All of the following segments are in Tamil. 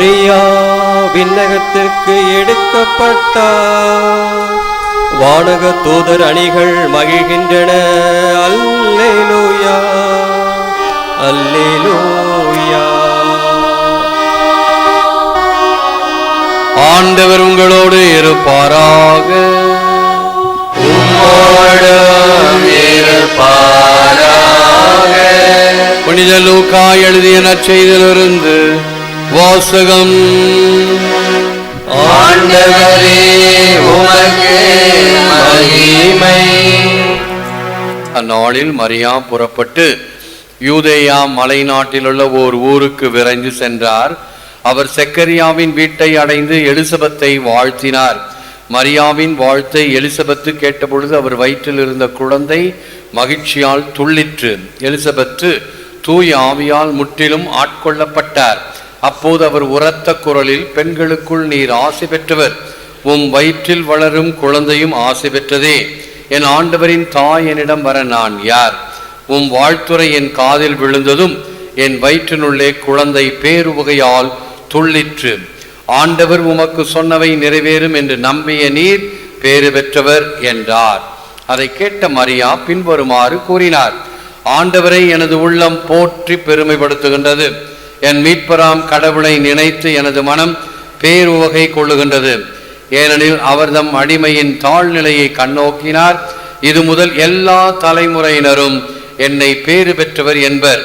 மரியா விண்ணகத்திற்கு எடுக்கப்பட்டார் வானக தூதர் அணிகள் மகிழ்கின்றன. அல்லேலூயா அல்லேலூயா. ஆண்டவர் உங்களோடு இருப்பாராக. புனித லூக்கா எழுதிய நற்செய்திலிருந்து வாசகம். ஆண்டவரே உமக்கு மகிமை. அந்நாளில் மரியா புறப்பட்டு யூதேயா மலை நாட்டிலுள்ள ஓர் ஊருக்கு விரைந்து சென்றார். அவர் செக்கரியாவின் வீட்டை அடைந்து எலிசபெத்தை வாழ்த்தினார். மரியாவின் வாழ்த்தை எலிசபெத்து கேட்டபொழுது அவர் வயிற்றில் இருந்த குழந்தை மகிழ்ச்சியால் துள்ளிற்று. எலிசபெத்து தூய் ஆவியால் முற்றிலும் ஆட்கொள்ளப்பட்டார். அப்போது அவர் உரத்த குரலில் பெண்களுக்குள் நீர் ஆசை பெற்றவர் உம் வயிற்றில் வளரும் குழந்தையும் ஆசை பெற்றதே. என் ஆண்டவரின் தாய் என்னிடம் வர நான் யார்? உம் வாழ்த்துறை என் காதில் விழுந்ததும் என் வயிற்றினுள்ளே குழந்தை பேருவகையால் துள்ளிற்று. ஆண்டவர் உமக்கு சொன்னவை நிறைவேறும் என்று நம்பிய நீர் பேறு பெற்றவர் என்றார். அதை கேட்ட மரியா பின்வருமாறு கூறினார் ஆண்டவரை எனது உள்ளம் போற்றி பெருமைப்படுத்துகின்றது. என் மீட்பராம் கடவுளை நினைத்து எனது மனம் பேருவகை கொள்ளுகின்றது. ஏனெனில் அவர் தம் அடிமையின் தாழ்நிலையை கண்ணோக்கினார். இது முதல் எல்லா தலைமுறையினரும் என்னை பேறு பெற்றவர் என்பர்.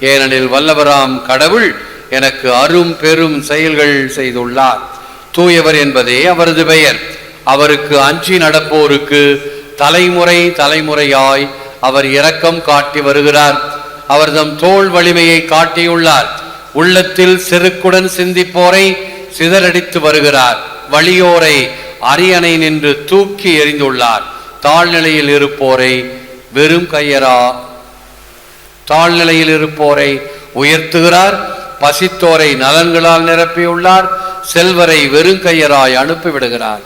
ஏனெனில் வல்லவராம் கடவுள் எனக்கு அரும் பெரும் செயல்கள் செய்துள்ளார். தூயவர் என்பதே அவரது பெயர். அவருக்கு அஞ்சி நடப்போருக்கு தலைமுறை தலைமுறையாய் அவர் இரக்கம் காட்டி வருகிறார். அவர் தம் தோள் வலிமையை காட்டியுள்ளார். உள்ளத்தில் செருக்குடன் சிந்திப்போரை சிதறடித்து வருகிறார். வழியோரை அரியணை நின்று தூக்கி எறிந்துள்ளார். தாழ்நிலையில் இருப்போரை வெறும் கையரா தாழ்நிலையில் இருப்போரை உயர்த்துகிறார். பசித்தோரை நலன்களால் நிரப்பியுள்ளார். செல்வரை வெறுங்கையராய் அனுப்பிவிடுகிறார்.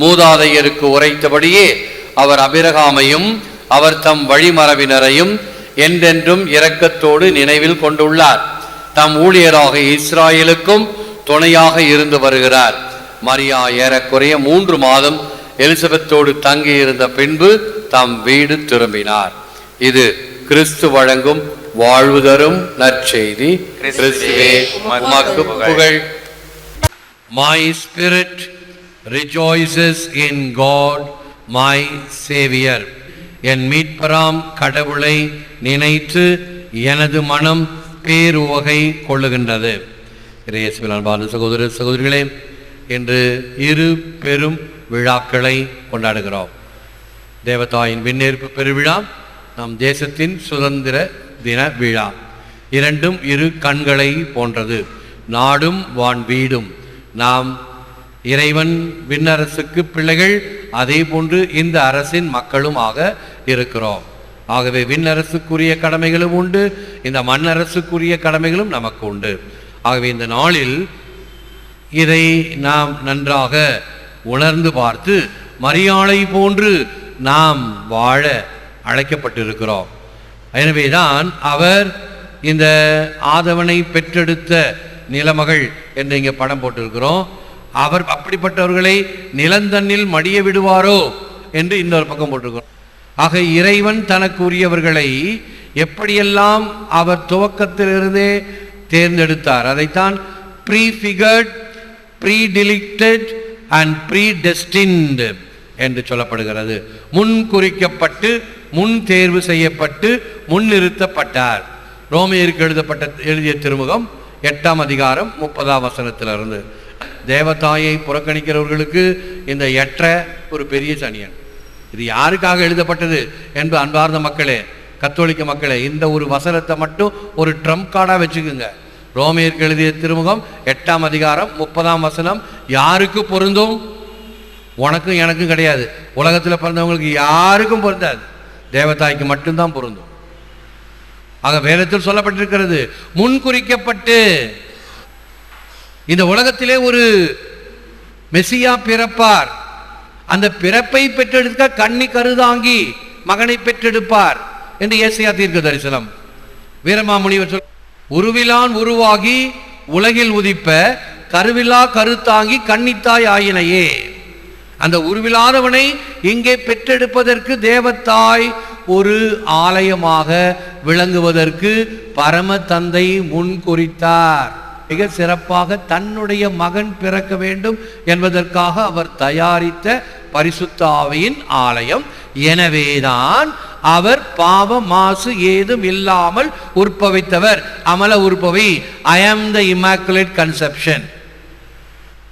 மூதாதையருக்கு உரைத்தபடியே அவர் அபிரகாமையும் அவர் தம் வழிமரபினரையும் என்றென்றும் இரக்கத்தோடு நினைவில் கொண்டுள்ளார். தம் ஊழியராக இஸ்ராயலுக்கும் துணையாக இருந்து வருகிறார். மரியா ஏறக்குறைய மூன்று மாதம் எலிசபெத்தோடு தங்கியிருந்த பின்பு தம் வீடு திரும்பினார். இது கிறிஸ்து வழங்கும் வாழ்வு தரும் நற்செய்தி. கிறிஸ்துவே உமக்கு புகழ். My spirit rejoices in God my saviour என் மீட்பராம் கடவுளை நினைத்து எனது மனம் பேருவகை கொள்ளுகின்றது. இறையேசுவில் அன்பான சகோதர சகோதரிகளே இன்று இரு பெரும் விழாக்களை கொண்டாடுகிறோம். தேவதாயின் விண்ணேற்பு பெருவிழா நம் தேசத்தின் சுதந்திர தின விழா. இரண்டும் இரு கண்களை போன்றது. நாடும் வான் வீடும். நாம் இறைவன் விண்ணரசுக்கு பிள்ளைகள் அதே போன்று இந்த அரசின் மக்களும் ஆக இருக்கிறோம். ஆகவே விண்ணரசுக்குரிய கடமைகளும் உண்டு. இந்த மண்ணரசுக்குரிய கடமைகளும் நமக்கு உண்டு. ஆகவே இந்த நாளில் இதை நாம் நன்றாக உணர்ந்து பார்த்து மரியாதை போன்று நாம் வாழ அழைக்கப்பட்டிருக்கிறோம். எனவேதான் அவர் இந்த ஆதவனை பெற்றெடுத்த நிலமகள் என்று இங்கே படம் போட்டிருக்கிறோம். அவர் அப்படிப்பட்டவர்களை நிலந்தன்னில் மடிய விடுவாரோ என்று இன்னொரு பக்கம் போட்டிருக்கிறோம். ஆக இறைவன் தனக்கு உரியவர்களை எப்படியெல்லாம் அவர் துவக்கத்திலிருந்தே தேர்ந்தெடுத்தார் அதைத்தான் ப்ரீஃபிகர்ட் ப்ரீடிலிக்டட் அண்ட் ப்ரீடெஸ்டின்டு என்று சொல்லப்படுகிறது. முன் குறிக்கப்பட்டு முன் தேர்வு செய்யப்பட்டு முன்னிறுத்தப்பட்டார் ரோமியருக்கு எழுதப்பட்ட எழுதிய திருமுகம் எட்டாம் அதிகாரம் முப்பதாம் வசனத்திலிருந்து. தேவதாயை புறக்கணிக்கிறவர்களுக்கு இந்த எற்ற ஒரு பெரிய சனியன். இது யாருக்காக எழுதப்பட்டது என்று அன்பார்ந்த மக்களே கத்தோலிக்க மக்களே இந்த ஒரு வசனத்தை மட்டும் ஒரு ட்ரம்ப் கார்டாக வச்சுக்கோங்க. ரோமியருக்கு எழுதிய திருமுகம் எட்டாம் அதிகாரம் முப்பதாம் வசனம் யாருக்கு பொருந்தும்? உனக்கும் எனக்கும் கிடையாது. உலகத்தில் பிறந்தவங்களுக்கு யாருக்கும் பொருந்தாது. தேவதாய்க்கு மட்டும்தான் பொருந்தும். ஆக வேதத்தில் சொல்லப்பட்டிருக்கிறது முன் குறிக்கப்பட்டு. இந்த உலகத்திலே ஒரு மெசியா பிறப்பார். அந்த பிறப்பை பெற்றெடுக்க கண்ணி கருதாங்கி மகனை பெற்றெடுப்பார் என்று ஏசியா தீர்க்க தரிசனம் வீரமாமுனிவர் சொல் உருவிலான் உருவாகி உலகில் உதிப்ப கருவிலா கருத்தாங்கி கன்னித்தாய் ஆயினையே. அந்த உருவிலாதவனை இங்கே பெற்றெடுப்பதற்கு தேவத்தாய் ஒரு ஆலயமாக விளங்குவதற்கு பரம தந்தை முன் குறித்தார். மிக சிறப்பாக தன்னுடைய மகன் பிறக்க வேண்டும் என்பதற்காக அவர் தயாரித்த பரிசுத்தாவையின் ஆலயம். எனவேதான் அவர் பாவ மாசு ஏதும் இல்லாமல் உற்பவித்தவர். அமல உற்பவி ஐ ஆம் த இமாக்குலேட் கன்செப்ஷன்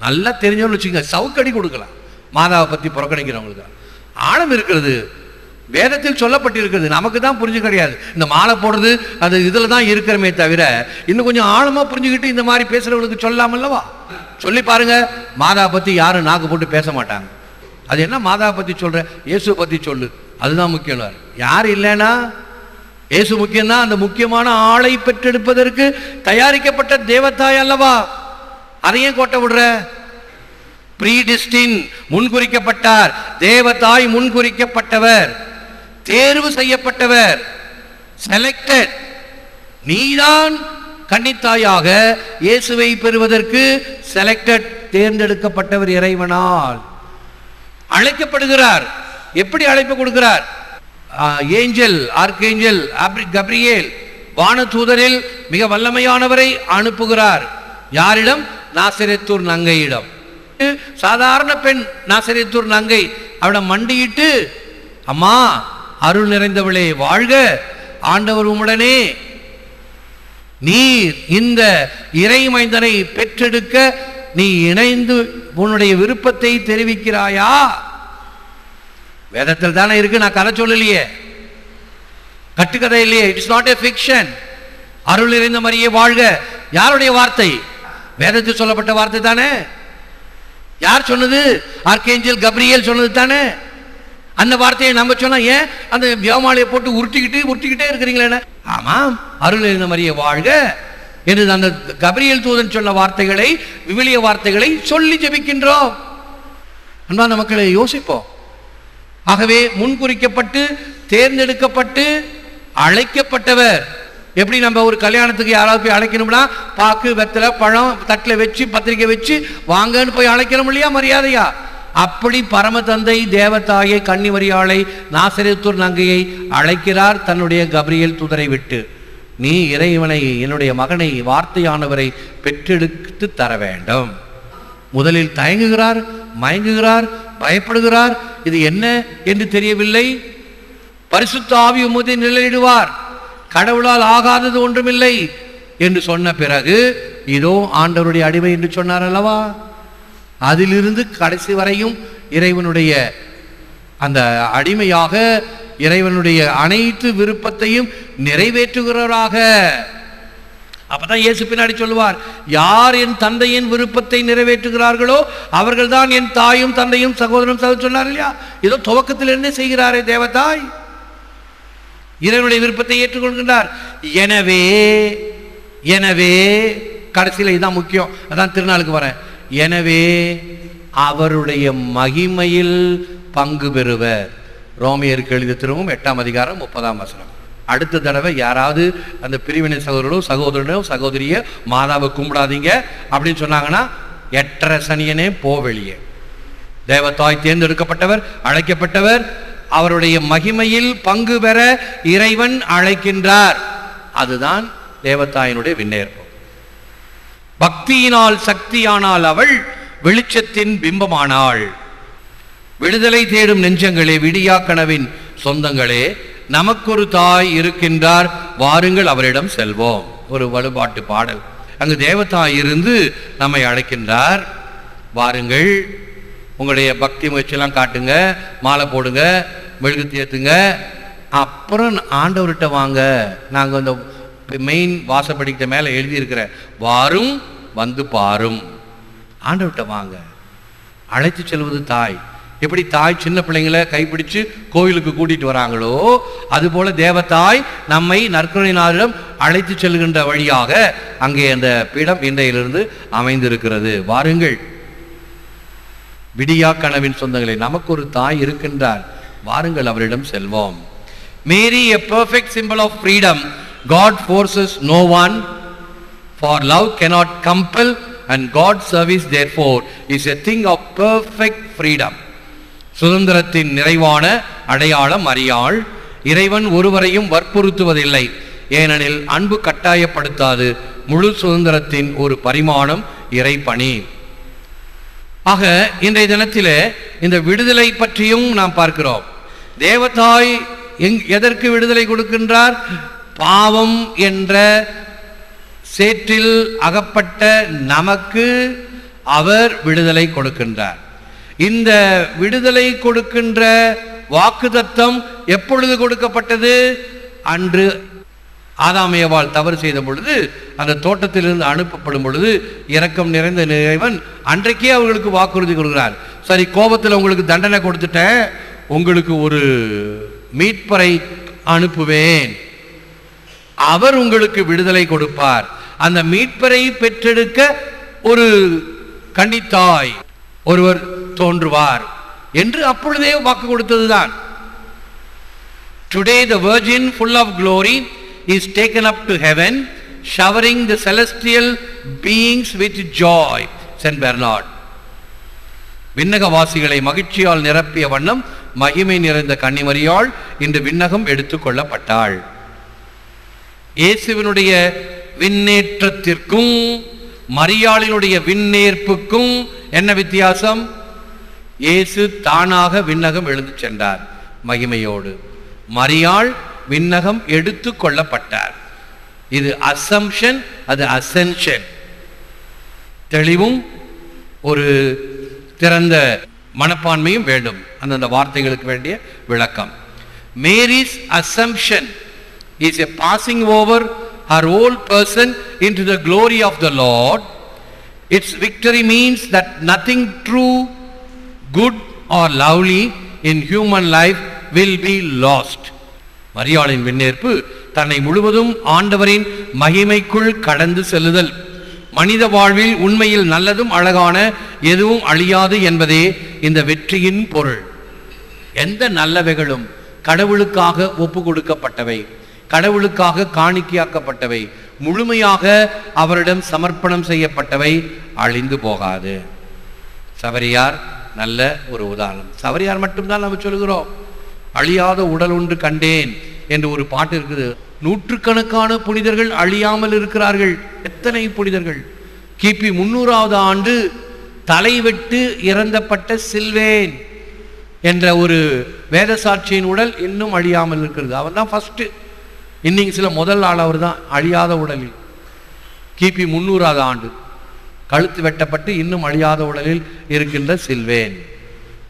நல்லா தெரிஞ்சோன்னு வச்சுக்கோங்க சவுக்கடி கொடுக்கலாம். மாதாவை பற்றி புறக்கணிக்கிறவங்களுக்கு. ஆழம் இருக்கிறது. வேதத்தில் சொல்லப்பட்டிருக்கிறது. நமக்கு தான் புரிஞ்சு கிடையாது. இந்த மாலை போடுறது அது இதில் தான் இருக்கிறமே தவிர இன்னும் கொஞ்சம் ஆழமாக புரிஞ்சுக்கிட்டு இந்த மாதிரி பேசுகிறவங்களுக்கு சொல்லாமல்லவா சொல்லி பாருங்க. மாதாவை பற்றி யாரும் நாக்கு போட்டு பேச மாட்டாங்க. அது என்ன மாதாவை பற்றி சொல்கிற இயேசு பற்றி சொல்லு. அதுதான் முக்கியம் யார் இல்லைன்னா இயேசு முக்கியம்தான் அந்த முக்கியமான ஆளை பெற்றெடுப்பதற்கு தயாரிக்கப்பட்ட தேவத்தாய் அல்லவா? அதையும் கோட்டை விடுற. ப்ரீடிஸ்டின் முன்குறிக்கப்பட்டார். தேவதாய் முன்குறிக்கப்பட்டவர். தேர்வு செய்யப்பட்டவர். செலக்டட் நீதான் கன்னித்தாயாக இயேசுவை பெறுவதற்கு செலக்டட் தேர்ந்தெடுக்கப்பட்டவர் இறைவனால். அழைக்கப்படுகிறார். எப்படி அழைப்பு கொடுக்கிறார்? ஏஞ்சல் ஆர்கேஞ்சல் கப்ரியேல் வானதூதரில் மிக வல்லமையானவரை அனுப்புகிறார். யாரிடம்? நாசரித்தூர் நங்கையிடம். சாதாரண பெண் நாசிரியத்தூர் நங்கை. அவளிடம் மண்டியிட்டு அம்மா அருள் நிறைந்தவளே வாழ்க. ஆண்டவர் உம்முடனே. நீர் இந்த இறைமைந்தனை பெற்றெடுக்க நீ இணைந்து உன்னுடைய விருப்பத்தை தெரிவிக்கிறாயா? வேதத்தில் தானே இருக்கு நான் கதை சொல்லலையே. கட்டுக்கதை இல்லையே இட்ஸ் நாட் ஏ ஃபிக்ஷன் அருள் நிறைந்த மாதிரியே வாழ்க. யாருடைய வார்த்தை? வேதத்தில் சொல்லப்பட்ட வார்த்தை தானே. யார் சொன்னது? ஆர்கேஞ்சல் கப்ரியல் சொன்னது தானே. அந்த வார்த்தையை நம்ம சொன்னா ஏன்? அந்த வியோமாலையை போட்டு உருட்டிக்கிட்டு உருட்டிக்கிட்டே இருக்கிறீங்களே ஆமாம் அருள் இருந்த மாதிரியே வாழ்க என்று அந்த கபரியல் தூதன் சொன்ன வார்த்தைகளை விவிலிய வார்த்தைகளை சொல்லி ஜெபிக்கின்றோம். அன்பான மக்களை யோசிப்போம். ஆகவே முன்குறிக்கப்பட்டு தேர்ந்தெடுக்கப்பட்டு அழைக்கப்பட்டவர். எப்படி நம்ம ஒரு கல்யாணத்துக்கு யாராவது போய் அழைக்கணும்னா பாக்கு வெத்தலை பழம் தட்டில் வச்சு பத்திரிக்கை வச்சு வாங்கன்னு போய் அழைக்கணும் இல்லையா மரியாதையா? அப்படி பரமதந்தை தேவதாயை கன்னிமரியாளை நாசரித்தூர் நங்கையை அழைக்கிறார் தன்னுடைய கபிரியல் துதரை விட்டு. நீ இறைவனை என்னுடைய மகனை வார்த்தையானவரை பெற்றெடுத்து தர வேண்டும். முதலில் தயங்குகிறார் மயங்குகிறார் பயப்படுகிறார். இது என்ன என்று தெரியவில்லை. பரிசுத்த ஆவி உமதை நிலையிடுவார் கடவுளால் ஆகாதது ஒன்றுமில்லை என்று சொன்ன பிறகு இதோ ஆண்டவருடைய அடிமை என்று சொன்னார் அல்லவா? அதிலிருந்து கடைசி வரையும் இறைவனுடைய அந்த அடிமையாக இறைவனுடைய அனைத்து விருப்பத்தையும் நிறைவேற்றுகிறவராக. அப்பதான் இயேசு பின்னாடி சொல்லுவார் யார் என் தந்தையின் விருப்பத்தை நிறைவேற்றுகிறார்களோ அவர்கள் தான் என் தாயும் தந்தையும் சகோதரனும் சகோதரன் சொன்னார் இல்லையா? ஏதோ துவக்கத்திலிருந்தே செய்கிறாரே தேவதாய். இறைவனுடைய விருப்பத்தை ஏற்றுக்கொள்கின்றார். எனவே எனவே கடைசியில் இதுதான் முக்கியம். அதான் திருநாளுக்கு வரேன். எனவே அவருடைய மகிமையில் பங்கு பெறுவர். ரோமியருக்கு எழுதிய திரும்பவும் எட்டாம் அதிகாரம் முப்பதாம் வசனம். அடுத்த தடவை யாராவது அந்த பிரிவினை சகோதரனோ சகோதரனோ சகோதரிய மாதாவை கும்பிடாதீங்க அப்படின்னு சொன்னாங்கன்னா எட்டரை சனியனே போ வெளியே. தேவத்தாய் தேர்ந்தெடுக்கப்பட்டவர் அழைக்கப்பட்டவர் அவருடைய மகிமையில் பங்கு பெற இறைவன் அழைக்கின்றார். அதுதான் தேவத்தாயினுடைய விண்ணேற்பம். பக்தியினால் சக்தியானால் அவள் வெளிச்சத்தின் பிம்பமானாள். விடுதலை தேடும் நெஞ்சங்களே விடியா கனவின் சொந்தங்களே நமக்கொரு தாய் இருக்கின்றார் வாருங்கள் அவரிடம் செல்வோம். ஒரு வலுபாட்டு பாடல். அங்கு தேவதாய் இருந்து நம்மை அழைக்கின்றார். வாருங்கள் உங்களுடைய பக்தி முயற்சியெல்லாம் காட்டுங்க மாலை போடுங்க மெழுகு தேத்துங்க அப்புறம் ஆண்டவர்கிட்ட வாங்க. நாங்கள் இந்த மெயின் வாசப்படிக்கிட்ட மேலே எழுதியிருக்கிற வாரும் வந்து பாரும். ஆண்டவர்கிட்ட வாங்க. அழைத்து செல்வது தாய். எப்படி தாய் சின்ன பிள்ளைங்களை கைப்பிடிச்சு கோயிலுக்கு கூட்டிட்டு வராங்களோ அதுபோல தேவத்தாய் நம்மை நற்கருணையினாரிடம் அழைத்து செல்கின்ற வழியாக அங்கே அந்த பீடம் இன்றையிலிருந்து அமைந்திருக்கிறது. வாருங்கள். விடியா கனவின் சொந்தங்களை நமக்கு ஒரு தாய் இருக்கின்றார். வாருங்கள் அவரிடம் செல்வோம். Mary a perfect symbol of freedom God forces no one for love cannot compel and God service therefore is a thing of perfect freedom சுதந்திரத்தின் நிறைவான அடையாளம் அறியாள். இறைவன் ஒருவரையும் வற்புறுத்துவதில்லை. ஏனெனில் அன்பு கட்டாயப்படுத்தாது. முழு சுதந்திரத்தின் ஒரு பரிமாணம் இறைப்பணி. ஆக இன்றைய தினத்திலே இந்த விடுதலை பற்றியும் நாம் பார்க்கிறோம். தேவதாய் எங் எதற்கு விடுதலை கொடுக்கின்றார்? பாவம் என்ற சேற்றில் அகப்பட்ட நமக்கு அவர் விடுதலை கொடுக்கின்றார். இந்த விடுதலை கொடுக்கின்ற வாக்குதத்தம் எப்பொழுது கொடுக்கப்பட்டது? அன்று ஆதாமியவாள் தவறு செய்த பொழுது அந்த தோட்டத்திலிருந்து அனுப்பப்படும் பொழுது இரக்கம் நிறைந்த இறைவன் அன்றைக்கே அவர்களுக்கு வாக்குறுதி கொடுக்கிறார். சரி கோபத்தில் உங்களுக்கு தண்டனை கொடுத்துட்டேன் உங்களுக்கு ஒரு மீட்பறை அனுப்புவேன். அவர் உங்களுக்கு விடுதலை கொடுப்பார். அந்த மீட்பரை பெற்றெடுக்க ஒரு கன்னித்தாய் ஒருவர் தோன்றுவார் என்று அப்பொழுதே வாக்கு கொடுத்ததுதான். Today the Virgin, full of glory is taken up to heaven showering the celestial beings with joy saint Bernard. விண்ணகவாசிகளை மகிழ்ச்சியால் நிரப்பிய வண்ணம் மகிமை நிறைந்த கன்னிமரியாள் இன்று விண்ணகம் எடுத்துக் கொள்ளப்பட்டாள். இயேசுவினுடைய விண்ணேற்றத்திற்கும் மரியாளினுடைய விண்ணேற்புக்கும் என்ன வித்தியாசம்? இயேசு தானாக விண்ணகம் எழுந்து சென்றார் மகிமையோடு. மரியாள் விண்ணகம் எடுத்து கொள்ளப்பட்டார். இது அசம்ஷன் அது அசென்ஷன். தெளிவும் ஒரு திறந்த மனப்பான்மையும் வேண்டும். அந்தந்த வார்த்தைகளுக்கு வேண்டிய விளக்கம். Mary's assumption is a passing over her whole person in to the glory of the lord it's victory means that nothing true good or lovely in human life will be lost மரியாளின் விண்ணேற்பு தன்னை முழுவதும் ஆண்டவரின் மகிமைக்குள் கடந்து செல்லுதல். மனித வாழ்வில் உண்மையில் நல்லதும் அழகான எதுவும் அழியாது என்பதே இந்த வெற்றியின் பொருள். எந்த நல்லவைகளும் கடவுளுக்காக ஒப்பு கொடுக்கப்பட்டவை கடவுளுக்காக காணிக்கையாக்கப்பட்டவை. முழுமையாக அவரிடம் சமர்ப்பணம் செய்யப்பட்டவை. அழிந்து போகாது. சவரியார் நல்ல ஒரு உதாரணம். சவரியார் மட்டும்தான் நம்ம சொல்கிறோம் அழியாத உடல் ஒன்று கண்டேன் என்று ஒரு பாட்டு இருக்குது. நூற்றுக்கணக்கான புனிதர்கள் அழியாமல் இருக்கிறார்கள். எத்தனை புனிதர்கள்? கிபி முன்னூறாவது ஆண்டு தலைவெட்டு இறந்தப்பட்ட சில்வேன் என்ற ஒரு வேத சாட்சியின் உடல் இன்னும் அழியாமல் இருக்கிறது. அவன் தான் ஃபஸ்ட்டு இன்னிங்ஸில் முதல் ஆள் அவர் தான் அழியாத உடலில். கிபி முன்னூறாவது ஆண்டு. கழுத்து வெட்டப்பட்டு இன்னும் அழியாத உடலில் இருக்கின்ற சில்வேன்.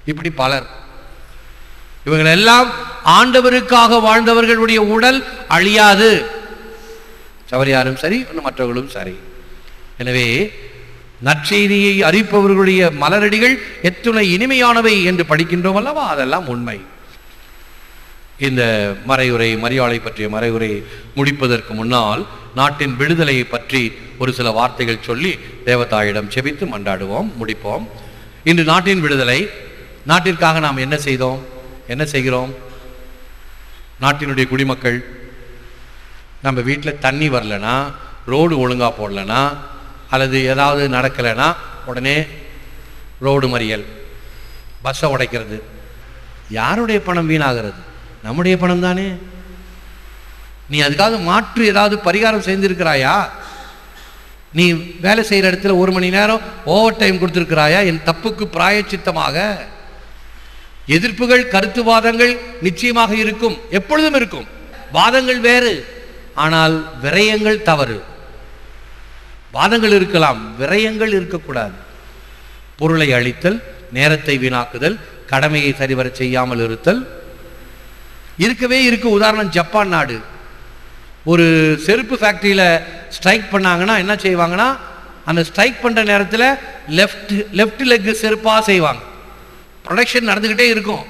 இப்படி பலர். இவங்களெல்லாம் எல்லாம் ஆண்டவருக்காக வாழ்ந்தவர்களுடைய உடல் அழியாது. சவரியாரும் சரி இன்னும் மற்றவர்களும் சரி. எனவே நற்செய்தியை அறிப்பவர்களுடைய மலரடிகள் எத்துணை இனிமையானவை என்று படிக்கின்றோம் அல்லவா? அதெல்லாம் உண்மை. இந்த மறையுரை மரியாதை பற்றிய மறையுரை முடிப்பதற்கு முன்னால் நாட்டின் விடுதலையை பற்றி ஒரு சில வார்த்தைகள் சொல்லி தேவதாயிடம் செபித்து மண்டாடுவோம் முடிப்போம். இன்று நாட்டின் விடுதலை நாட்டிற்காக நாம் என்ன செய்தோம்? என்ன செய்கிறோம்? நாட்டினுடைய குடிமக்கள் நம்ம வீட்டில் தண்ணி வரலனா ரோடு ஒழுங்காக போடலனா அல்லது ஏதாவது நடக்கலைன்னா உடனே ரோடு மறியல் பஸ்ஸை உடைக்கிறது. யாருடைய பணம் வீணாகிறது? நம்முடைய பணம் தானே நீ அதுக்காக மாற்று ஏதாவது பரிகாரம் செய்திருக்கிறாயா? நீ வேலை செய்கிற இடத்துல ஒரு மணி நேரம் ஓவர் டைம் கொடுத்துருக்கிறாயா? என் தப்புக்கு பிராயச்சித்தமாக. எதிர்ப்புகள் கருத்துவாதங்கள் நிச்சயமாக இருக்கும். எப்பொழுதும் இருக்கும். வாதங்கள் வேறு. ஆனால் விரயங்கள் தவறு. வாதங்கள் இருக்கலாம். விரயங்கள் இருக்கக்கூடாது. பொருளை அழித்தல் நேரத்தை வீணாக்குதல் கடமையை சரிவர செய்யாமல் இருத்தல் இருக்கவே இருக்கு. உதாரணம் ஜப்பான் நாடு. ஒரு செருப்பு ஃபேக்ட்ரியில் ஸ்ட்ரைக் பண்ணாங்கன்னா என்ன செய்வாங்கன்னா அந்த ஸ்ட்ரைக் பண்ணுற நேரத்தில் லெஃப்ட் லெஃப்ட் லெக் செருப்பாக செய்வாங்க. ப்ரொடக்ஷன் நடந்துக்கிட்டே இருக்கும்.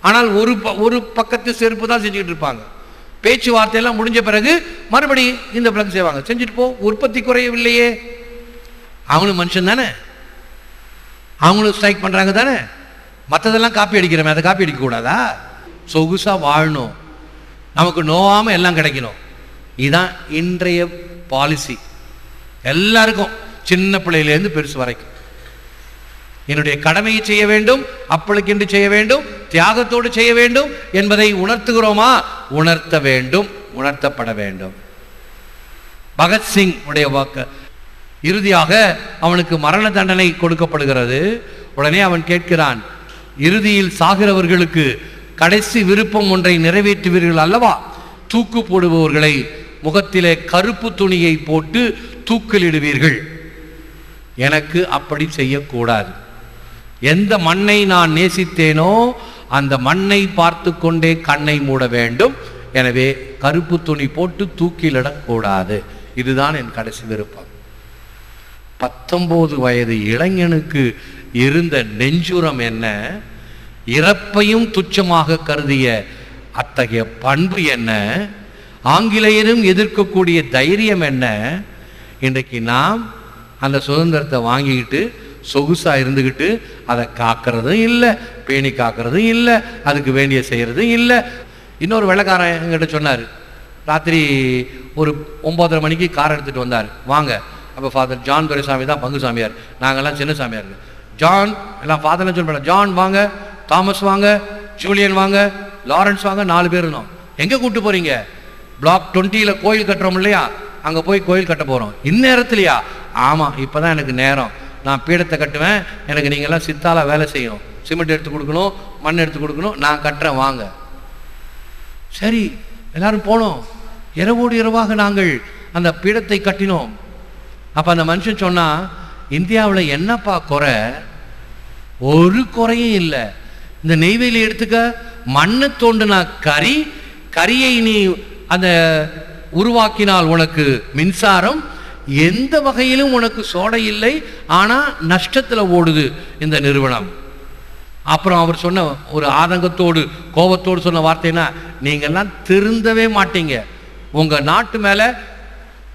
ஆனால் ஒரு ப ஒரு பக்கத்து செருப்பு தான் செஞ்சுக்கிட்டு இருப்பாங்க. பேச்சுவார்த்தையெல்லாம் முடிஞ்ச பிறகு மறுபடி இந்த பிளக் செய்வாங்க. செஞ்சுட்டு போ உற்பத்தி குறையவில்லையே. அவங்களும் மனுஷன் தானே? அவங்களும் ஸ்ட்ரைக் பண்ணுறாங்க தானே? மற்றதெல்லாம் காப்பி அடிக்கிறோமே அதை காப்பி அடிக்கக்கூடாதா? சொகுசாக வாழணும். நமக்கு நோவாமல் எல்லாம் கிடைக்கணும். இதுதான் இன்றைய பாலிசி எல்லாருக்கும் சின்ன பிள்ளையிலேருந்து பெருசு வரைக்கும். என்னுடைய கடமையை செய்ய வேண்டும் அப்பளுக்கென்று செய்ய வேண்டும் தியாகத்தோடு செய்ய வேண்டும் என்பதை உணர்த்துகிறோமா? உணர்த்த வேண்டும் உணர்த்தப்பட வேண்டும். பகத்சிங் உடைய வாக்கு. இறுதியாக அவனுக்கு மரண தண்டனை கொடுக்கப்படுகிறது. உடனே அவன் கேட்கிறான் இறுதியில் சாகிறவர்களுக்கு கடைசி விருப்பம் ஒன்றை நிறைவேற்றுவீர்கள் அல்லவா? தூக்கு போடுபவர்களை முகத்திலே கருப்பு துணியை போட்டு தூக்கிலிடுவீர்கள். எனக்கு அப்படி செய்யக்கூடாது. எந்த மண்ணை நான் நேசித்தேனோ அந்த மண்ணை பார்த்து கொண்டே கண்ணை மூட வேண்டும். எனவே கருப்பு துணி போட்டு தூக்கிலிடக்கூடாது. இதுதான் என் கடைசி விருப்பம். பத்தொம்போது வயது இளைஞனுக்கு இருந்த நெஞ்சுரம் என்ன? இறப்பையும் துச்சமாக கருதிய அத்தகைய பண்பு என்ன? ஆங்கிலேயரும் எதிர்க்கக்கூடிய தைரியம் என்ன? இன்றைக்கு நாம் அந்த சுதந்திரத்தை வாங்கிக்கிட்டு சொகுசாக இருந்துக்கிட்டு அதை காக்கிறதும் இல்லை பேணி காக்கிறதும் இல்லை அதுக்கு வேண்டிய செய்கிறதும் இல்லை. இன்னொரு வெள்ளைக்காரன் என்கிட்ட சொன்னார். ராத்திரி ஒரு ஒம்பதரை மணிக்கு கார் எடுத்துகிட்டு வந்தார். வாங்க அப்போ ஃபாதர் ஜான் துரைசாமி தான் பங்கு சாமியார் நாங்கள்லாம் சின்ன சாமியார் ஜான் எல்லாம் ஃபாதர்லாம் சொல்ல ஜான் வாங்க தாமஸ் வாங்க ஜூலியன் வாங்க லாரன்ஸ் வாங்க நாலு பேர் இருந்தோம். எங்கே கூட்டு போகிறீங்க பிளாக் டுவெண்ட்டியில் கோயில் கட்டுறோம் இல்லையா? அங்கே போய் கோயில் கட்ட போகிறோம் இந்நேரத்துலையா? ஆமாம் இப்போ தான் எனக்கு நேரம். நான் பீடத்தை கட்டுவேன். எனக்கு நீங்கள்லாம் சித்தாலாக வேலை செய்யணும். சிமெண்ட் எடுத்து கொடுக்கணும் மண் எடுத்து கொடுக்கணும். நான் கட்டுறேன் வாங்க. சரி எல்லாரும் போனோம். இரவோடு இரவாக நாங்கள் அந்த பீடத்தை கட்டினோம். அப்போ அந்த மனுஷன் சொன்னால் இந்தியாவில் என்னப்பா குறை? ஒரு குறையும் இல்லை. இந்த நெய்வேலி எடுத்துக்க மண்ணை தோண்டினா கரி கரியை நீ அந்த உருவாக்கினால் உனக்கு மின்சாரம் எந்த வகையிலும் உனக்கு சோடை இல்லை ஆனால் நஷ்டத்தில் ஓடுது இந்த நிறுவனம். அப்புறம் அவர் சொன்ன ஒரு ஆதங்கத்தோடு கோபத்தோடு சொன்ன வார்த்தைனா நீங்கள்லாம் திருந்தவே மாட்டீங்க. உங்கள் நாட்டு மேலே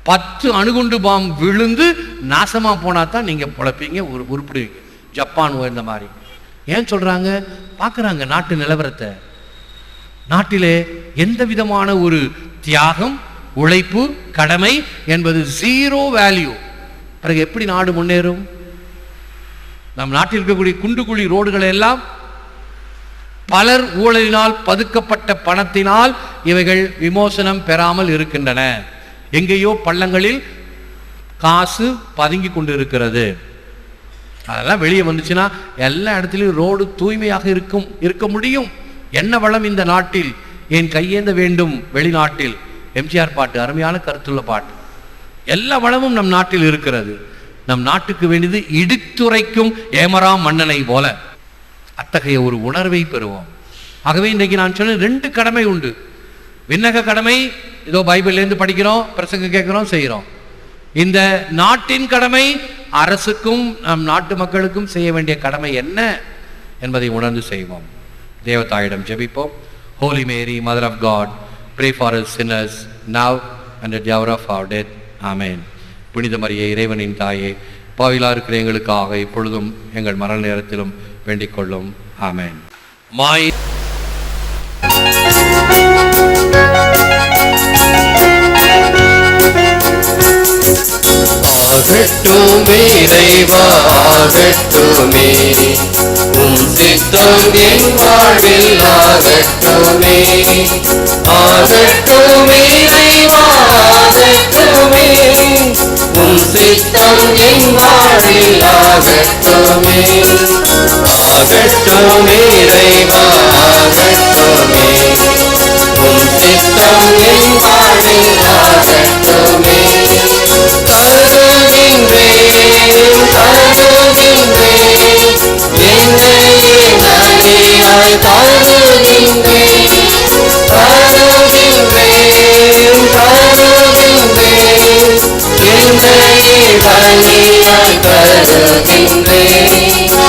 பத்து அணுகுண்டு பாம் விழுந்து நாசமாக போனால் தான் நீங்கள் பிழைப்பீங்க ஒரு உருப்பிடுவீங்க. ஜப்பான் இந்த மாதிரி. ஏன் சொல்கிறாங்க பார்க்குறாங்க நாட்டு நிலவரத்தை. நாட்டிலே எந்த விதமான ஒரு தியாகம் உழைப்பு கடமை என்பது ஜீரோ வேல்யூ பிறகு எப்படி நாடு முன்னேறும்? நம் நாட்டில் இருக்கக்கூடிய குண்டு குழி ரோடுகள் எல்லாம் பலர் ஊழலினால் பதுக்கப்பட்ட பணத்தினால் இவைகள் விமோசனம் பெறாமல் இருக்கின்றன. எங்கேயோ பள்ளங்களில் காசு பதுங்கி கொண்டு இருக்கிறது அதெல்லாம் வெளியே வந்துச்சுன்னா எல்லா இடத்துலையும் ரோடு தூய்மையாக இருக்கும் இருக்க முடியும். என்ன வளம் இந்த நாட்டில்? என் கையேந்த வேண்டும் வெளிநாட்டில்? எம்ஜிஆர் பாட்டு அருமையான கருத்துள்ள பாட்டு. எல்லா வளமும் நம் நாட்டில் இருக்கிறது. நம் நாட்டுக்கு வேண்டியது இடித்துரைக்கும் ஏமராம் மன்னனை போல. அத்தகைய ஒரு உணர்வை பெறுவோம். ஆகவே இன்றைக்கு நான் சொன்ன ரெண்டு கடமை உண்டு. விண்ணக கடமை ஏதோ பைபிள்லேருந்து படிக்கிறோம் பிரசங்க கேட்குறோம் செய்கிறோம். இந்த நாட்டின் கடமை அரசுக்கும் நம் நாட்டு மக்களுக்கும் செய்ய வேண்டிய கடமை என்ன என்பதை உணர்ந்து செய்வோம். தேவதாயிடம் ஜெபிப்போம். Holy Mary mother of God pray for us sinners now and at the amen புனித மரியே இறைவனின் தாயே பாவிலா இருக்கிற எங்களுக்காக இப்பொழுதும் எங்கள் மரண நேரத்திலும் வேண்டிக் கொள்ளும். ஆமேன் மாய் ஆகட்டும் இறைவா ஆகட்டுமே உன் சித்தம் என் வாழ்வில் ஆகட்டுமே ஆகட்டும் இறைவா ஆகட்டுமே உன் சித்தம் என் வாழ்வில் ஆகட்டுமே ஆகட்டும் இறைவா ஆகட்டுமே உன் சித்தம் என் வாழ்வில் ஆகட்டுமே கருதுகின்றேன் என்னையே நனியாய் கருதுகின்றேன் என்னையே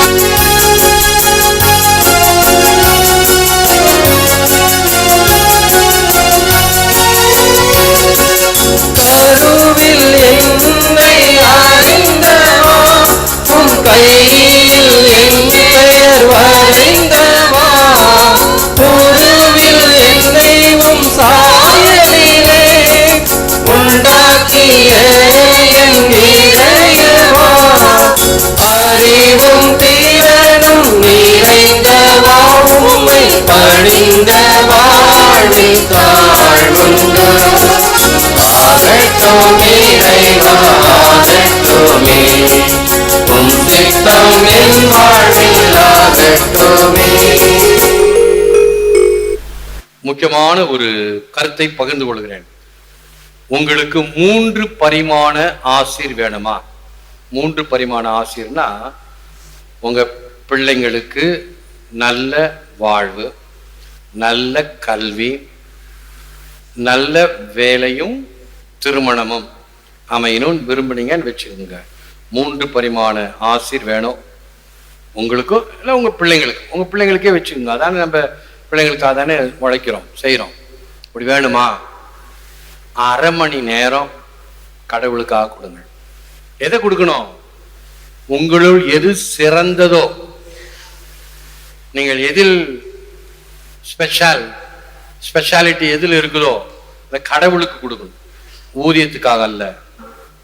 வாழ்வில் தாழ்வுண்டு ஆகட்டும் இறைவா ஆகட்டுமே உம் சித்தம் என் வாழ்வில் ஆகட்டுமே முக்கியமான ஒரு கருத்தை பகிர்ந்து கொள்கிறேன். உங்களுக்கு மூன்று பரிமாண ஆசிர் வேணுமா? மூன்று பரிமாண ஆசிர்னா உங்க பிள்ளைங்களுக்கு நல்ல வாழ்வு நல்ல கல்வி நல்ல வேலையும் திருமணமும். அமையணும்னு விரும்புனீங்கன்னு வச்சுக்கோங்க. மூன்று பரிமாண ஆசிர் வேணும். உங்களுக்கும் இல்லை உங்கள் பிள்ளைங்களுக்கு. உங்கள் பிள்ளைங்களுக்கே வச்சுக்கோங்க. அதானே நம்ம பிள்ளைங்களுக்காக தானே உழைக்கிறோம் செய்கிறோம் இப்படி வேணுமா? அரை மணி நேரம் கடவுளுக்காக கொடுங்க. எதை கொடுக்கணும்? உங்களுள் எது சிறந்ததோ நீங்கள் எதில் ஸ்பெஷல் ஸ்பெஷாலிட்டி எதில் இருக்குதோ அதை கடவுளுக்கு கொடுக்கணும். ஊதியத்துக்காக அல்ல.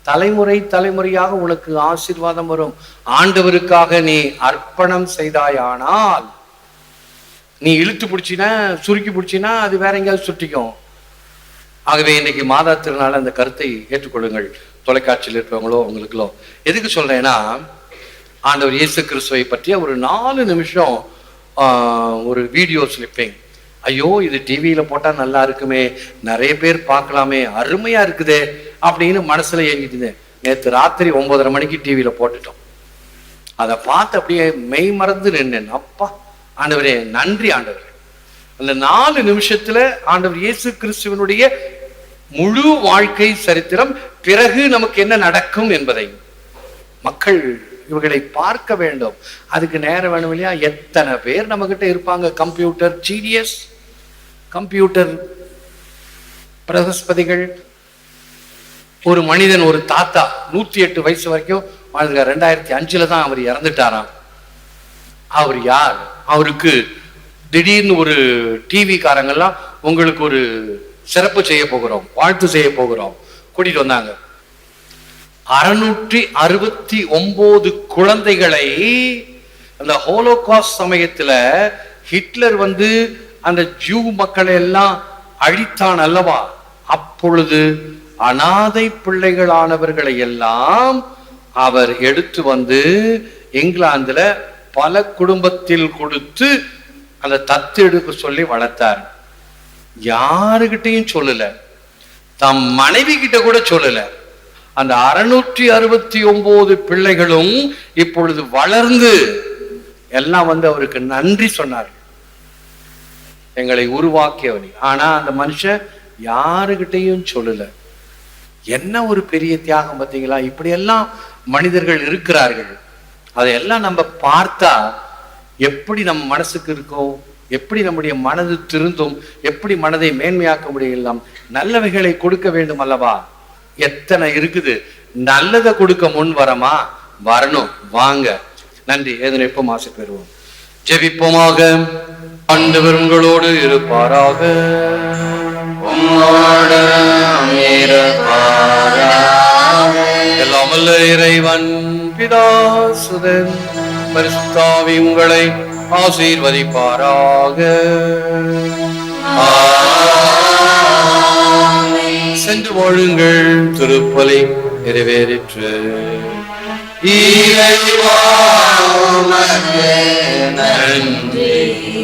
தலைமுறை தலைமுறையாக உனக்கு ஆசீர்வாதம் வரும். ஆண்டவருக்காக நீ அர்ப்பணம் செய்தாயானால் நீ இழுத்து பிடிச்சினா சுருக்கி பிடிச்சினா அது வேற எங்கேயாவது சுட்டிக்கும். ஆகவே இன்னைக்கு மாதா திருநாள் அந்த கருத்தை ஏற்றுக்கொள்ளுங்கள். தொலைக்காட்சியில் இருக்கிறவங்களோ உங்களுக்களோ எதுக்கு சொல்றேன்னா ஆண்டவர் இயேசு கிறிஸ்துவை பற்றிய ஒரு நாலு நிமிஷம் ஒரு வீடியோ ஸ்லிப்பிங் ஐயோ இது டிவியில் போட்டால் நல்லா இருக்குமே. நிறைய பேர் பார்க்கலாமே. அருமையாக இருக்குதே. அப்படின்னு மனசில் ஏங்கிட்டு இருந்தேன். நேற்று ராத்திரி ஒம்பதரை மணிக்கு டிவியில் போட்டுட்டோம். அதை பார்த்து அப்படியே மெய் மறந்து நின்னேன். அப்பா ஆண்டவரே நன்றி ஆண்டவர். அந்த நாலு நிமிஷத்தில் ஆண்டவர் இயேசு கிறிஸ்துவனுடைய முழு வாழ்க்கை சரித்திரம் பிறகு நமக்கு என்ன நடக்கும் என்பதை மக்கள் இவர்களை பார்க்க வேண்டும். அதுக்கு நேரம் வேணும் இல்லையா? எத்தனை பேர் நம்ம கிட்ட இருப்பாங்க? கம்ப்யூட்டர் ஜீனியஸ் கம்ப்யூட்டர் பிரகஸ்பதிகள் ஒரு மனிதன் ஒரு தாத்தா நூத்தி எட்டு வயசு வரைக்கும் வாழ்ந்தார் ரெண்டாயிரத்தி அஞ்சுல தான் அவர் இறந்துட்டாராம். அவர் யார்? அவருக்கு திடீர்னு ஒரு டிவி உங்களுக்கு ஒரு சிறப்பு செய்ய போகிறோம் வாழ்த்து செய்ய போகிறோம் கூட்டிட்டு வந்தாங்க. அறுநூற்றி அறுபத்தி ஒன்பது குழந்தைகளை அந்த ஹோலோகாஸ்ட் சமயத்துல ஹிட்லர் வந்து அந்த ஜூ மக்களை எல்லாம் அழித்தான் அல்லவா? அப்பொழுது அனாதை பிள்ளைகளானவர்களை எல்லாம் அவர் எடுத்து வந்து இங்கிலாந்துல பல குடும்பத்தில் கொடுத்து அந்த தத்து எடுக்க சொல்லி வளர்த்தார். யாருகிட்டையும் சொல்லல. தம் மனைவி கிட்ட கூட சொல்லலை. அந்த அறுநூற்றி அறுபத்தி ஒன்பது பிள்ளைகளும் இப்பொழுது வளர்ந்து எல்லாம் வந்து அவருக்கு நன்றி சொன்னார்கள். எங்களை உருவாக்கியவர். ஆனா அந்த மனுஷன் யாருகிட்டையும் சொல்லல. என்ன ஒரு பெரிய தியாகம் பார்த்தீங்களா? இப்படியெல்லாம் மனிதர்கள் இருக்கிறார்கள். அதையெல்லாம் நம்ம பார்த்தா எப்படி நம்ம மனசுக்கு இருக்கும்? எப்படி நம்முடைய மனது திருந்தும்? எப்படி மனதை மேன்மையாக்க முடியலாம் நல்லவைகளை கொடுக்க வேண்டும் அல்லவா? எத்தனை இருக்குது? நல்லதை கொடுக்க முன் வரமா? வரணும். வாங்க. நன்றி. எதனை எப்போ மாசு பெறுவோம்? ஜெபிப்போமாக. ஆண்டவர் உங்களோடு இருப்பாராக. எல்லாமல்ல இருப்பாராக. எல்லாம் இறைவன் பிதாசுதன் பரிசுத்தாவி உங்களை ஆசீர்வதிப்பாராக. சென்று வாழுங்கள். திருப்பலி நிறைவேறிற்று. நன்றி.